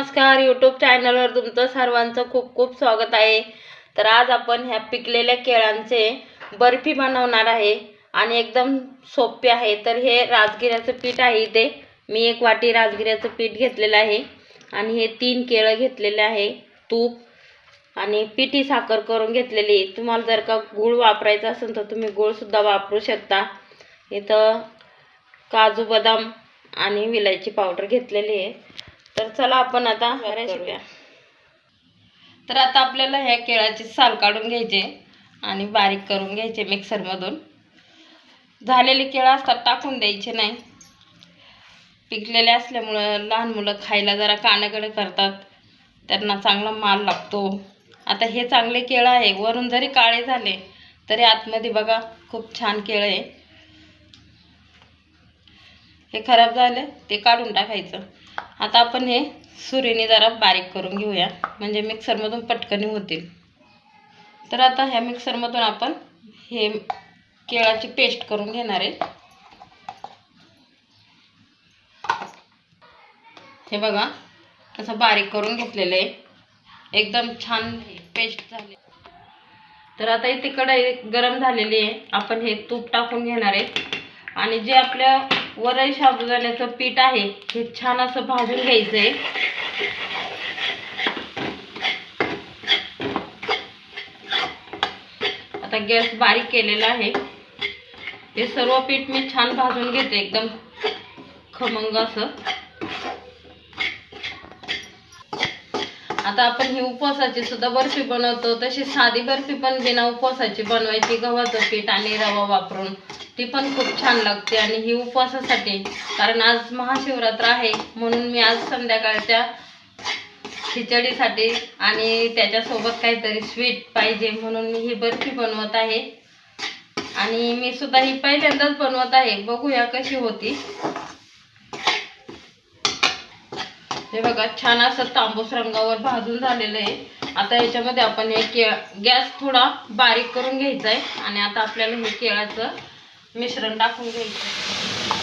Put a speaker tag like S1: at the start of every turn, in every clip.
S1: नमस्कार यूट्यूब चॅनलवर तुमचं सर्वांचं खूप खूप स्वागत आहे. तर आज आपण ह्या पिकलेल्या केळांचे बर्फी बनवणार आहे आणि एकदम सोपे आहे. तर हे राजगिऱ्याचं पीठ आहे इथे. मी एक वाटी राजगिऱ्याचं पीठ घेतलेलं आहे आणि हे तीन केळं घेतलेले आहे तूप आणि पिठी साखर करून घेतलेली. आहे. तुम्हाला जर का गूळ वापरायचा असेल तर तुम्ही गूळसुद्धा वापरू शकता. इथं काजू बदाम आणि विलायची पावडर घेतलेली आहे. तर चला आपण आता तर आता आपल्याला ह्या केळाची साल काढून घ्यायचे आणि बारीक करून घ्यायचे मिक्सरमधून. झालेले केळं असतात टाकून द्यायचे नाही. पिकलेले असल्यामुळं लहान मुलं खायला जरा कानाकडे करतात. त्यांना चांगला माल लागतो. आता हे चांगले केळं आहे. वरून जरी काळे झाले तरी आतमध्ये बघा खूप छान केळं आहे. हे खराब झाले ते काढून टाकायचं. आता आपण हे सुरीने जरा बारीक करून घेऊया. म्हणजे मिक्सरमधून पटकन होतील. तर आता ह्या मिक्सरमधून आपण हे केळाची पेस्ट करून घेणार आहे. हे बघा असं बारीक करून घेतलेलं आहे. एकदम छान पेस्ट झाली. तर आता इथे कढई गरम झालेली आहे. आपण हे तूप टाकून घेणार आहे. आणि जे आपल्या वरई साबुदाण्याचं पीठ आहे. हे छान असं भाजून घ्यायचं आहे आता गॅस बारीक केलेला आहे. हे सर्व पीठ मी छान भाजून घेते एकदम खमंग असं. आता आपण ही उपवासाची सुद्धा बर्फी बनवतो. तशी साधी बर्फी पण बिना उपवासाची बनवायची गव्हाचं पीठ आणि रवा वापरून. ती पण खूप छान लागते आणि ही उपवासासाठी. कारण आज महाशिवरात्र आहे म्हणून मी आज संध्याकाळच्या खिचडीसाठी आणि त्याच्यासोबत काहीतरी स्वीट पाहिजे म्हणून मी ही बर्फी बनवत आहे. आणि मी सुद्धा ही पहिल्यांदाच बनवत आहे. बघूया कशी होती. हे बघा छान असं तांबूस रंगावर भाजून झालेलं आहे. आता याच्यामध्ये आपण हे केळ गॅस थोडा बारीक करून घ्यायचा आहे. आणि आता आपल्याला हे केळाचं मिश्रण टाकून घ्यायचं.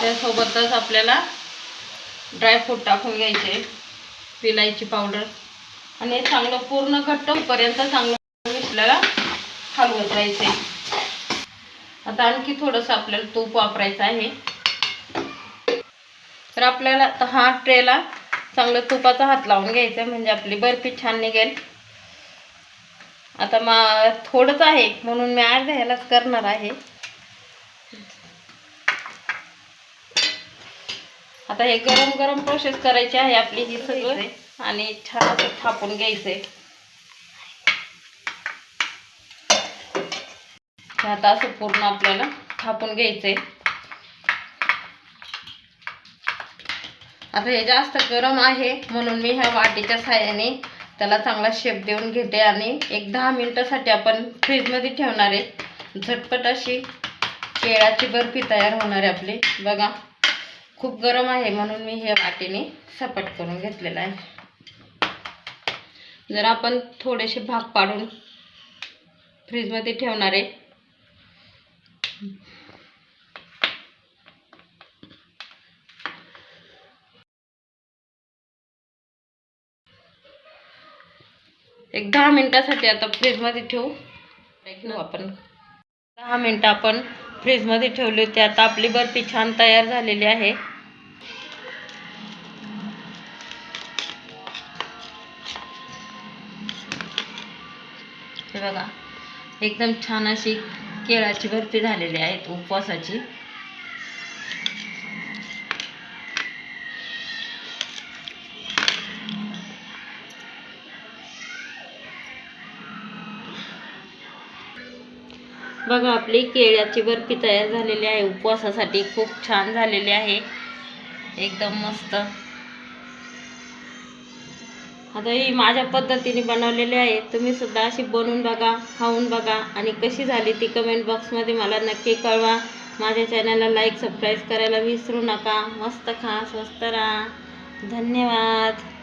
S1: त्यासोबतच आपल्याला ड्रायफ्रूट टाकून घ्यायचे विलायची पावडर आणि चांगलं पूर्ण घट्ट पर्यंत चांगलं मिसल्याला हलवत राहायचे आता आणखी थोडंसं आपल्याला तूप वापरायचं आहे. तर आपल्याला आता हा ट्रेला चांगलं तुपाचा हात लावून घ्यायचा म्हणजे आपली बर्फी छान निघेल. आता मा थोडंच आहे म्हणून मी अर्ध्या ह्यालाच करणार आहे. आता हे गरम गरम प्रोसेस करायची आहे आपली ही सगळं आणि छान असं थापून घ्यायचंय. आता असं पूर्ण आपल्याला थापून घ्यायचंय. आता हे जास्त गरम आहे म्हणून मी ह्या वाटीच्या साह्याने त्याला चांगला शेप देऊन घेते आणि एक दहा मिनटासाठी आपण फ्रीजमध्ये ठेवणार आहे. झटपट अशी केळाची बर्फी तयार होणार आहे आपली. बघा खूप गरम आहे म्हणून मी हे वाटीने सपाट करून घेतलेलं आहे. जर आपण थोडेसे भाग पाडून फ्रीजमध्ये ठेवणार आहे. एक दहा मिनटासाठी आता फ्रीजमध्ये ठेवू. आपण दहा मिनटं आपण फ्रीजमध्ये ठेवली होती. आता आपली बर्फी छान तयार झालेली आहे. बघा एकदम छान अशी केळाची बर्फी झालेली आहे उपवासाची. बघा आपली केळ्याची बर्फी तयार झालेली आहे. उपवासासाठी खूप छान झालेली आहे. एकदम मस्त. आता ही माझ्या पद्धतीने बनवलेली आहे. तुम्ही सुद्धा अशी बनवून बघा खाऊन बघा. आणि कशी झाली ती कमेंट बॉक्समध्ये मला नक्की कळवा. माझ्या चॅनलला लाईक सबस्क्राईब करायला विसरू नका. मस्त खा स्वस्त राहा. धन्यवाद.